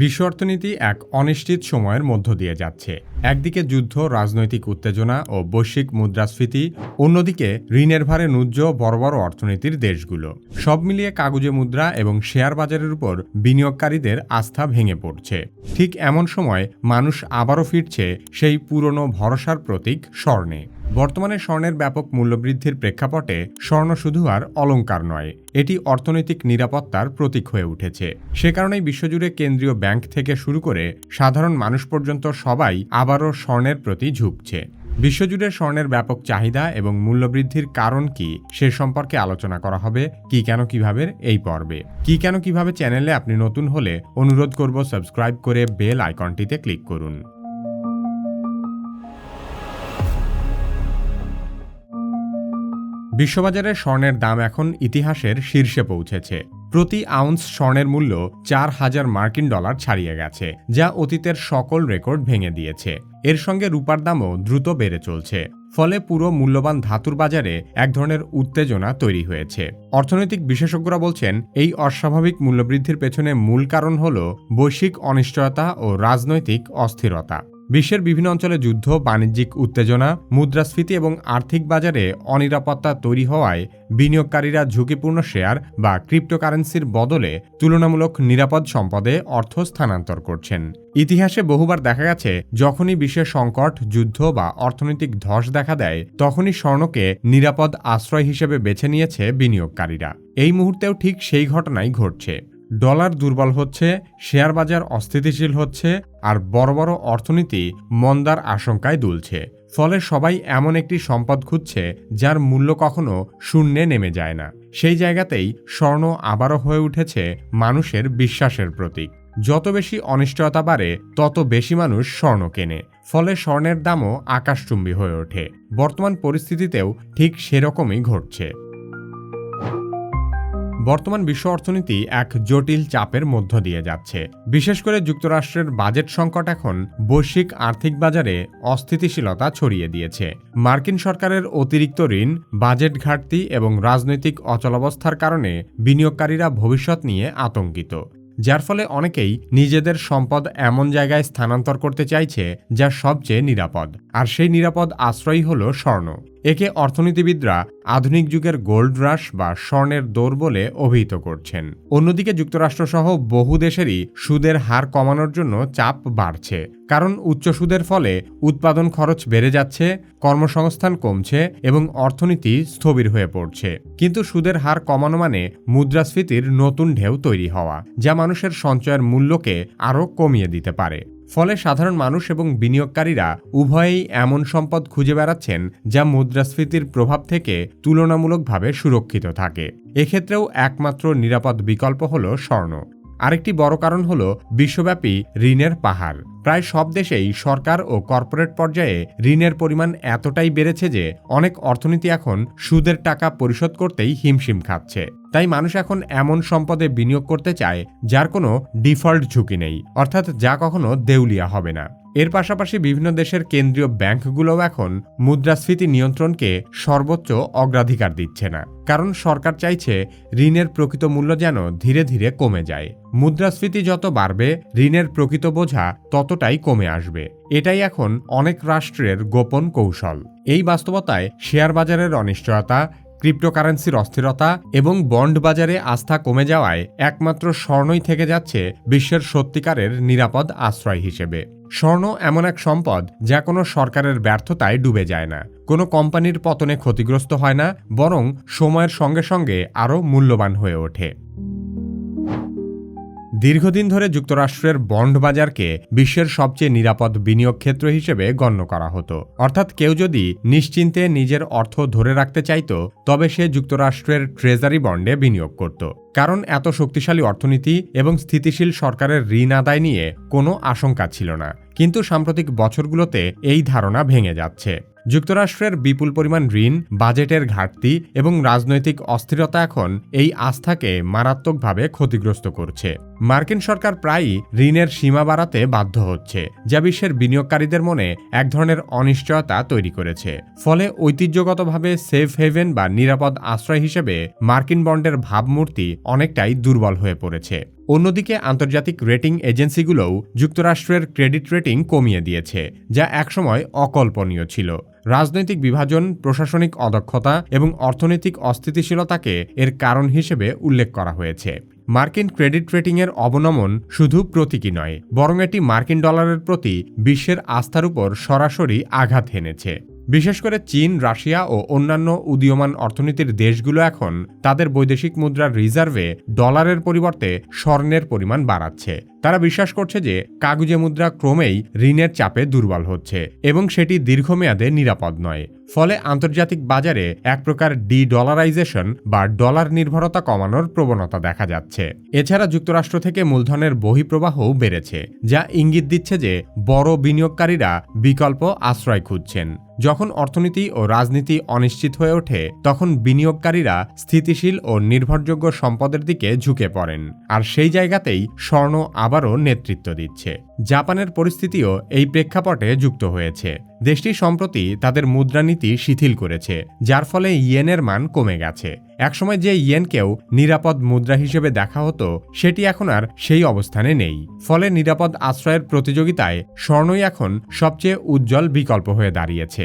বিশ্ব অর্থনীতি এক অনিশ্চিত সময়ের মধ্য দিয়ে যাচ্ছে। একদিকে যুদ্ধ, রাজনৈতিক উত্তেজনা ও বৈশ্বিক মুদ্রাস্ফীতি, অন্যদিকে ঋণের ভারে নুজ্জ বড় বড় অর্থনীতির দেশগুলো। সব মিলিয়ে কাগজে মুদ্রা এবং শেয়ার বাজারের উপর বিনিয়োগকারীদের আস্থা ভেঙে পড়ছে। ঠিক এমন সময় মানুষ আবারও ফিরছে সেই পুরনো ভরসার প্রতীক স্বর্ণে। বর্তমানে স্বর্ণের ব্যাপক মূল্যবৃদ্ধির প্রেক্ষাপটে স্বর্ণ শুধু আর অলঙ্কার নয়, এটি অর্থনৈতিক নিরাপত্তার প্রতীক হয়ে উঠেছে। সে কারণেই বিশ্বজুড়ে কেন্দ্রীয় ব্যাংক থেকে শুরু করে সাধারণ মানুষ পর্যন্ত সবাই আবারও স্বর্ণের প্রতি ঝুঁকছে। বিশ্বজুড়ে স্বর্ণের ব্যাপক চাহিদা এবং মূল্যবৃদ্ধির কারণ কি সে সম্পর্কে আলোচনা করা হবে কি কেন কীভাবে এই পর্বে। কি কেন কীভাবে চ্যানেলে আপনি নতুন হলে অনুরোধ করব সাবস্ক্রাইব করে বেল আইকনটিতে ক্লিক করুন। বিশ্ববাজারে স্বর্ণের দাম এখন ইতিহাসের শীর্ষে পৌঁছেছে। প্রতি আউন্স স্বর্ণের মূল্য চার হাজার মার্কিন ডলার ছাড়িয়ে গেছে, যা অতীতের সকল রেকর্ড ভেঙে দিয়েছে। এর সঙ্গে রূপার দামও দ্রুত বেড়ে চলছে। ফলে পুরো মূল্যবান ধাতুর বাজারে এক ধরনের উত্তেজনা তৈরি হয়েছে। অর্থনৈতিক বিশেষজ্ঞরা বলছেন, এই অস্বাভাবিক মূল্যবৃদ্ধির পেছনে মূল কারণ হল বৈশ্বিক অনিশ্চয়তা ও রাজনৈতিক অস্থিরতা। বিশ্বের বিভিন্ন অঞ্চলে যুদ্ধ, বাণিজ্যিক উত্তেজনা, মুদ্রাস্ফীতি এবং আর্থিক বাজারে অনিরাপত্তা তৈরি হওয়ায় বিনিয়োগকারীরা ঝুঁকিপূর্ণ শেয়ার বা ক্রিপ্টোকারেন্সির বদলে তুলনামূলক নিরাপদ সম্পদে অর্থ স্থানান্তর করছেন। ইতিহাসে বহুবার দেখা গেছে, যখনই বিশ্বের সংকট, যুদ্ধ বা অর্থনৈতিক ধস দেখা দেয়, তখনই স্বর্ণকে নিরাপদ আশ্রয় হিসেবে বেছে নিয়েছে বিনিয়োগকারীরা। এই মুহূর্তেও ঠিক সেই ঘটনাই ঘটছে। ডলার দুর্বল হচ্ছে, শেয়ার বাজার অস্থিতিশীল হচ্ছে, আর বড় বড় অর্থনীতি মন্দার আশঙ্কায় দুলছে। ফলে সবাই এমন একটি সম্পদ খুঁজছে, যার মূল্য কখনো শূন্যে নেমে যায় না। সেই জায়গাতেই স্বর্ণ আবারও হয়ে উঠেছে মানুষের বিশ্বাসের প্রতীক। যত বেশি অনিশ্চয়তা বাড়ে, তত বেশি মানুষ স্বর্ণ কেনে। ফলে স্বর্ণের দামও আকাশচুম্বী হয়ে ওঠে। বর্তমান পরিস্থিতিতেও ঠিক সেরকমই ঘটছে। বর্তমান বিশ্ব অর্থনীতি এক জটিল চাপের মধ্য দিয়ে যাচ্ছে। বিশেষ করে যুক্তরাষ্ট্রের বাজেট সংকট এখন বৈশ্বিক আর্থিক বাজারে অস্থিতিশীলতা ছড়িয়ে দিয়েছে। মার্কিন সরকারের অতিরিক্ত ঋণ, বাজেট ঘাটতি এবং রাজনৈতিক অচলাবস্থার কারণে বিনিয়োগকারীরা ভবিষ্যৎ নিয়ে আতঙ্কিত। যার ফলে অনেকেই নিজেদের সম্পদ এমন জায়গায় স্থানান্তর করতে চাইছে যা সবচেয়ে নিরাপদ। আর সেই নিরাপদ আশ্রয়ই হল স্বর্ণ। একে অর্থনীতিবিদরা আধুনিক যুগের গোল্ড রাশ বা স্বর্ণের দৌড় বলে অভিহিত করছেন। অন্যদিকে যুক্তরাষ্ট্রসহ বহু দেশেরই সুদের হার কমানোর জন্য চাপ বাড়ছে। কারণ উচ্চ সুদের ফলে উৎপাদন খরচ বেড়ে যাচ্ছে, কর্মসংস্থান কমছে এবং অর্থনীতি স্থবির হয়ে পড়ছে। কিন্তু সুদের হার কমানো মানে মুদ্রাস্ফীতির নতুন ঢেউ তৈরি হওয়া, যা মানুষের সঞ্চয়ের মূল্যকে আরও কমিয়ে দিতে পারে। ফলে সাধারণ মানুষ এবং বিনিয়োগকারীরা উভয়েই এমন সম্পদ খুঁজে বেড়াচ্ছেন যা মুদ্রাস্ফীতির প্রভাব থেকে তুলনামূলকভাবে সুরক্ষিত থাকে। এক্ষেত্রেও একমাত্র নিরাপদ বিকল্প হল স্বর্ণ। আরেকটি বড় কারণ হল বিশ্বব্যাপী ঋণের পাহাড়। প্রায় সব দেশেই সরকার ও কর্পোরেট পর্যায়ে ঋণের পরিমাণ এতটাই বেড়েছে যে অনেক অর্থনীতি এখন সুদের টাকা পরিশোধ করতেই হিমশিম খাচ্ছে। তাই মানুষ এখন এমন সম্পদে বিনিয়োগ করতে চায়, যার কোনো ডিফল্ট ঝুঁকি নেই, অর্থাৎ যা কখনো দেউলিয়া হবে না। এর পাশাপাশি বিভিন্ন দেশের কেন্দ্রীয় ব্যাংকগুলোও এখন মুদ্রাস্ফীতি নিয়ন্ত্রণকে সর্বোচ্চ অগ্রাধিকার দিচ্ছে না, কারণ সরকার চাইছে ঋণের প্রকৃত মূল্য যেন ধীরে ধীরে কমে যায়। মুদ্রাস্ফীতি যত বাড়বে, ঋণের প্রকৃত বোঝা ততটাই কমে আসবে। এটাই এখন অনেক রাষ্ট্রের গোপন কৌশল। এই বাস্তবতায় শেয়ার বাজারের অনিশ্চয়তা ক্রিপ্টোকারেন্সির অস্থিরতা এবং বন্ড বাজারে আস্থা কমে যাওয়ায় একমাত্র স্বর্ণই থেকে যাচ্ছে বিশ্বের সত্যিকারের নিরাপদ আশ্রয় হিসেবে। স্বর্ণ এমন এক সম্পদ যা কোনো সরকারের ব্যর্থতায় ডুবে যায় না। কোনো কোম্পানির পতনে ক্ষতিগ্রস্ত হয় না, বরং সময়ের সঙ্গে সঙ্গে আরও মূল্যবান হয়ে ওঠে। দীর্ঘদিন ধরে যুক্তরাষ্ট্রের বন্ড বাজারকে বিশ্বের সবচেয়ে নিরাপদ বিনিয়োগ ক্ষেত্র হিসেবে গণ্য করা হতো। অর্থাৎ কেউ যদি নিশ্চিন্তে নিজের অর্থ ধরে রাখতে চাইত, তবে সে যুক্তরাষ্ট্রের ট্রেজারি বন্ডে বিনিয়োগ করত। কারণ এত শক্তিশালী অর্থনীতি এবং স্থিতিশীল সরকারের ঋণ আদায় নিয়ে কোনো আশঙ্কা ছিল না। কিন্তু সাম্প্রতিক বছরগুলোতে এই ধারণা ভেঙে যাচ্ছে। যুক্তরাষ্ট্রের বিপুল পরিমাণ ঋণ, বাজেটের ঘাটতি এবং রাজনৈতিক অস্থিরতা এখন এই আস্থাকে মারাত্মকভাবে ক্ষতিগ্রস্ত করছে। মার্কিন সরকার প্রায়ই ঋণের সীমা বাড়াতে বাধ্য হচ্ছে, যা বিশ্বের বিনিয়োগকারীদের মনে এক ধরনের অনিশ্চয়তা তৈরি করেছে। ফলে ঐতিহ্যগতভাবে সেফ হেভেন বা নিরাপদ আশ্রয় হিসেবে মার্কিন বন্ডের ভাবমূর্তি অনেকটাই দুর্বল হয়ে পড়েছে। অন্যদিকে আন্তর্জাতিক রেটিং এজেন্সিগুলোও যুক্তরাষ্ট্রের ক্রেডিট রেটিং কমিয়ে দিয়েছে, যা একসময় অকল্পনীয় ছিল। রাজনৈতিক বিভাজন, প্রশাসনিক অদক্ষতা এবং অর্থনৈতিক অস্থিতিশীলতাকে এর কারণ হিসেবে উল্লেখ করা হয়েছে। মার্কিন ক্রেডিট রেটিংয়ের অবনমন শুধু প্রতীকী নয়, বরং এটি মার্কিন ডলারের প্রতি বিশ্বের আস্থার উপর সরাসরি আঘাত হেনেছে বিশেষ করে চীন, রাশিয়া ও অন্যান্য উদীয়মান অর্থনীতির দেশগুলো এখন তাদের বৈদেশিক মুদ্রার রিজার্ভে ডলারের পরিবর্তে স্বর্ণের পরিমাণ বাড়াচ্ছে। তারা বিশ্বাস করছে যে কাগুজে মুদ্রা ক্রমেই ঋণের চাপে দুর্বল হচ্ছে এবং সেটি দীর্ঘমেয়াদে নিরাপদ নয়। ফলে আন্তর্জাতিক বাজারে এক প্রকার ডি ডলারাইজেশন বা ডলার নির্ভরতা কমানোর প্রবণতা দেখা যাচ্ছে। এছাড়া যুক্তরাষ্ট্র থেকে মূলধনের বহিঃপ্রবাহও বেড়েছে, যা ইঙ্গিত দিচ্ছে যে বড় বিনিয়োগকারীরা বিকল্প আশ্রয় খুঁজছেন। যখন অর্থনীতি ও রাজনীতি অনিশ্চিত হয়ে ওঠে, তখন বিনিয়োগকারীরা স্থিতিশীল ও নির্ভরযোগ্য সম্পদের দিকে ঝুঁকে পড়েন। আর সেই জায়গাতেই স্বর্ণ আবারও নেতৃত্ব দিচ্ছে। জাপানের পরিস্থিতিও এই প্রেক্ষাপটে যুক্ত হয়েছে। দেশটি সম্প্রতি তাদের মুদ্রানীতি শিথিল করেছে, যার ফলে ইয়েনের মান কমে গেছে। একসময় যে ইয়েনকেও নিরাপদ মুদ্রা হিসেবে দেখা হতো, সেটি এখন আর সেই অবস্থানে নেই। ফলে নিরাপদ আশ্রয়ের প্রতিযোগিতায় স্বর্ণই এখন সবচেয়ে উজ্জ্বল বিকল্প হয়ে দাঁড়িয়েছে।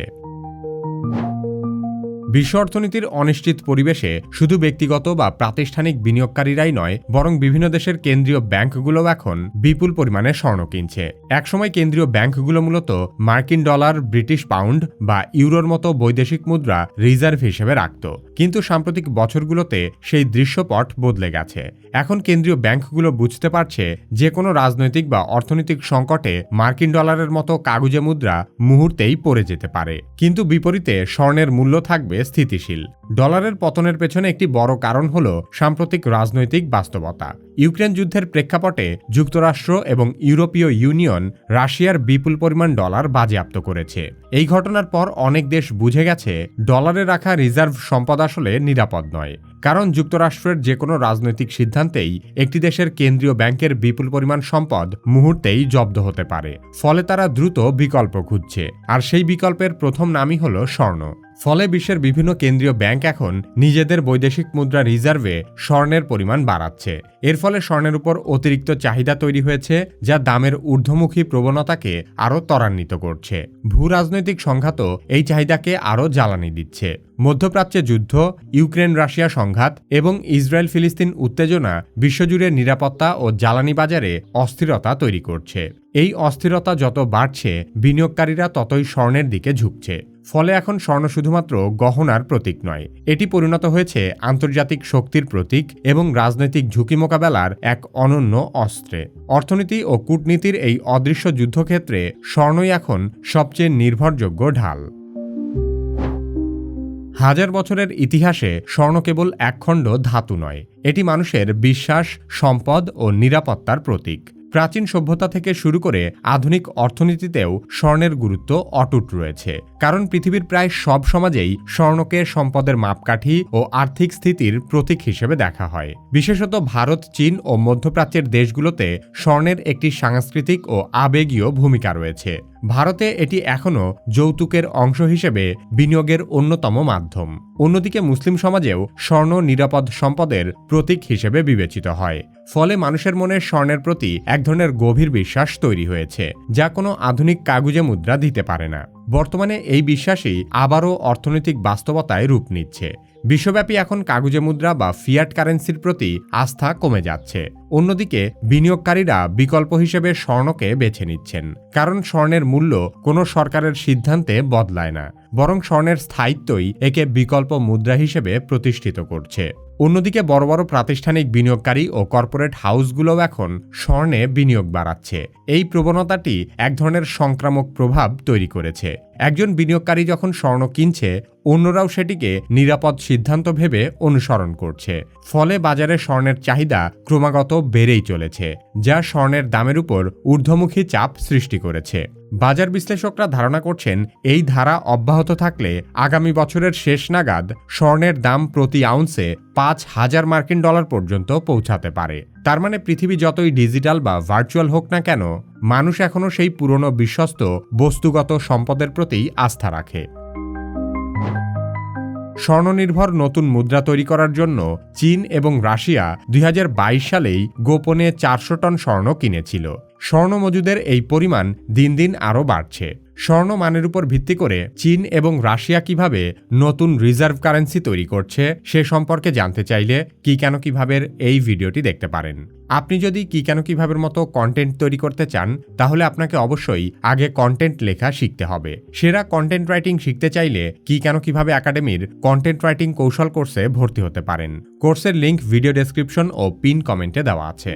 বিশ্ব অর্থনীতির অনিশ্চিত পরিবেশে শুধু ব্যক্তিগত বা প্রাতিষ্ঠানিক বিনিয়োগকারীরাই নয়, বরং বিভিন্ন দেশের কেন্দ্রীয় ব্যাংকগুলোও এখন বিপুল পরিমাণে স্বর্ণ কিনছে। একসময় কেন্দ্রীয় ব্যাংকগুলো মূলত মার্কিন ডলার, ব্রিটিশ পাউন্ড বা ইউরোর মতো বৈদেশিক মুদ্রা রিজার্ভ হিসেবে রাখত। কিন্তু সাম্প্রতিক বছরগুলোতে সেই দৃশ্যপট বদলে গেছে। এখন কেন্দ্রীয় ব্যাংকগুলো বুঝতে পারছে যে কোনো রাজনৈতিক বা অর্থনৈতিক সংকটে মার্কিন ডলারের মতো কাগজে মুদ্রা মুহূর্তেই পড়ে যেতে পারে। কিন্তু বিপরীতে স্বর্ণের মূল্য থাকবে স্থিতিশীল। ডলারের পতনের পেছনে একটি বড় কারণ হল সাম্প্রতিক রাজনৈতিক বাস্তবতা। ইউক্রেন যুদ্ধের প্রেক্ষাপটে যুক্তরাষ্ট্র এবং ইউরোপীয় ইউনিয়ন রাশিয়ার বিপুল পরিমাণ ডলার বাজেয়াপ্ত করেছে। এই ঘটনার পর অনেক দেশ বুঝে গেছে, ডলারে রাখা রিজার্ভ সম্পদ আসলে নিরাপদ নয়। কারণ যুক্তরাষ্ট্রের যে কোনো রাজনৈতিক সিদ্ধান্তেই একটি দেশের কেন্দ্রীয় ব্যাংকের বিপুল পরিমাণ সম্পদ মুহূর্তেই জব্দ হতে পারে। ফলে তারা দ্রুত বিকল্প খুঁজছে। আর সেই বিকল্পের প্রথম নামই হল স্বর্ণ। ফলে বিশ্বের বিভিন্ন কেন্দ্রীয় ব্যাংক এখন নিজেদের বৈদেশিক মুদ্রা রিজার্ভে স্বর্ণের পরিমাণ বাড়াচ্ছে। এর ফলে স্বর্ণের উপর অতিরিক্ত চাহিদা তৈরি হয়েছে, যা দামের ঊর্ধ্বমুখী প্রবণতাকে আরও ত্বরান্বিত করছে। ভূ রাজনৈতিক সংঘাত এই চাহিদাকে আরও জ্বালানি দিচ্ছে। মধ্যপ্রাচ্যে যুদ্ধ, ইউক্রেন রাশিয়া সংঘাত এবং ইসরায়েল ফিলিস্তিন উত্তেজনা বিশ্বজুড়ে নিরাপত্তা ও জ্বালানি বাজারে অস্থিরতা তৈরি করছে। এই অস্থিরতা যত বাড়ছে, বিনিয়োগকারীরা ততই স্বর্ণের দিকে ঝুঁকছে। ফলে এখন স্বর্ণ শুধুমাত্র গহনার প্রতীক নয়। এটি পরিণত হয়েছে আন্তর্জাতিক শক্তির প্রতীক এবং রাজনৈতিক ঝুঁকি মোকাবেলার এক অনন্য অস্ত্রে। অর্থনীতি ও কূটনীতির এই অদৃশ্য যুদ্ধক্ষেত্রে স্বর্ণই এখন সবচেয়ে নির্ভরযোগ্য ঢাল। হাজার বছরের ইতিহাসে স্বর্ণ কেবল একখণ্ড ধাতু নয়। এটি মানুষের বিশ্বাস, সম্পদ ও নিরাপত্তার প্রতীক। প্রাচীন সভ্যতা থেকে শুরু করে আধুনিক অর্থনীতিতেও স্বর্ণের গুরুত্ব অটুট রয়েছে। কারণ পৃথিবীর প্রায় সব সমাজেই স্বর্ণকে সম্পদের মাপকাঠি ও আর্থিক স্থিতির প্রতীক হিসেবে দেখা হয়। বিশেষত ভারত, চীন ও মধ্যপ্রাচ্যের দেশগুলোতে স্বর্ণের একটি সাংস্কৃতিক ও আবেগীয় ভূমিকা রয়েছে। ভারতে এটি এখনও যৌতুকের অংশ হিসেবে বিনিয়োগের অন্যতম মাধ্যম। অন্যদিকে মুসলিম সমাজেও স্বর্ণ নিরাপদ সম্পদের প্রতীক হিসেবে বিবেচিত হয়। ফলে মানুষের মনে স্বর্ণের প্রতি এক ধরনের গভীর বিশ্বাস তৈরি হয়েছে, যা কোনো আধুনিক কাগুজে মুদ্রা দিতে পারে না। বর্তমানে এই বিশ্বাসই আবারও অর্থনৈতিক বাস্তবতায় রূপ নিচ্ছে। বিশ্বব্যাপী এখন কাগুজে মুদ্রা বা ফিয়াট কারেন্সির প্রতি আস্থা কমে যাচ্ছে। অন্যদিকে বিনিয়োগকারীরা বিকল্প হিসেবে স্বর্ণকে বেছে নিচ্ছেন। কারণ স্বর্ণের মূল্য কোনো সরকারের সিদ্ধান্তে বদলায় না। বরং স্বর্ণের স্থায়িত্বই একে বিকল্প মুদ্রা হিসেবে প্রতিষ্ঠিত করছে। অন্যদিকে বড় বড় প্রাতিষ্ঠানিক বিনিয়োগকারী ও কর্পোরেট হাউসগুলোও এখন স্বর্ণে বিনিয়োগ বাড়াচ্ছে। এই প্রবণতাটি এক ধরনের সংক্রামক প্রভাব তৈরি করেছে। একজন বিনিয়োগকারী যখন স্বর্ণ কিনছে, অন্যরাও সেটিকে নিরাপদ সিদ্ধান্ত ভেবে অনুসরণ করছে। ফলে বাজারে স্বর্ণের চাহিদা ক্রমাগত বেড়েই চলেছে, যা স্বর্ণের দামের উপর ঊর্ধ্বমুখী চাপ সৃষ্টি করেছে। বাজার বিশ্লেষকরা ধারণা করছেন, এই ধারা অব্যাহত থাকলে আগামী বছরের শেষ নাগাদ স্বর্ণের দাম প্রতি আউন্সে পাঁচ হাজার মার্কিন ডলার পর্যন্ত পৌঁছাতে পারে। তার মানে পৃথিবী যতই ডিজিটাল বা ভার্চুয়াল হোক না কেন, মানুষ এখনও সেই পুরনো বিশ্বস্ত, বস্তুগত সম্পদের প্রতি আস্থা রাখে। স্বর্ণনির্ভর নতুন মুদ্রা তৈরি করার জন্য চীন এবং রাশিয়া দুই হাজার বাইশ সালেই গোপনে চারশো টন স্বর্ণ কিনেছিল। স্বর্ণ মজুদের এই পরিমাণ দিন দিন আরও বাড়ছে। স্বর্ণ মানের উপর ভিত্তি করে চীন এবং রাশিয়া কীভাবে নতুন রিজার্ভ কারেন্সি তৈরি করছে সে সম্পর্কে জানতে চাইলে কি কেন কিভাবের এই ভিডিওটি দেখতে পারেন। আপনি যদি কি কেন কিভাবের মতো কন্টেন্ট তৈরি করতে চান, তাহলে আপনাকে অবশ্যই আগে কন্টেন্ট লেখা শিখতে হবে। সেরা কন্টেন্ট রাইটিং শিখতে চাইলে কি কেন কীভাবে একাডেমির কন্টেন্ট রাইটিং কৌশল কোর্সে ভর্তি হতে পারেন। কোর্সের লিংক ভিডিও ডেসক্রিপশন ও পিন কমেন্টে দেওয়া আছে।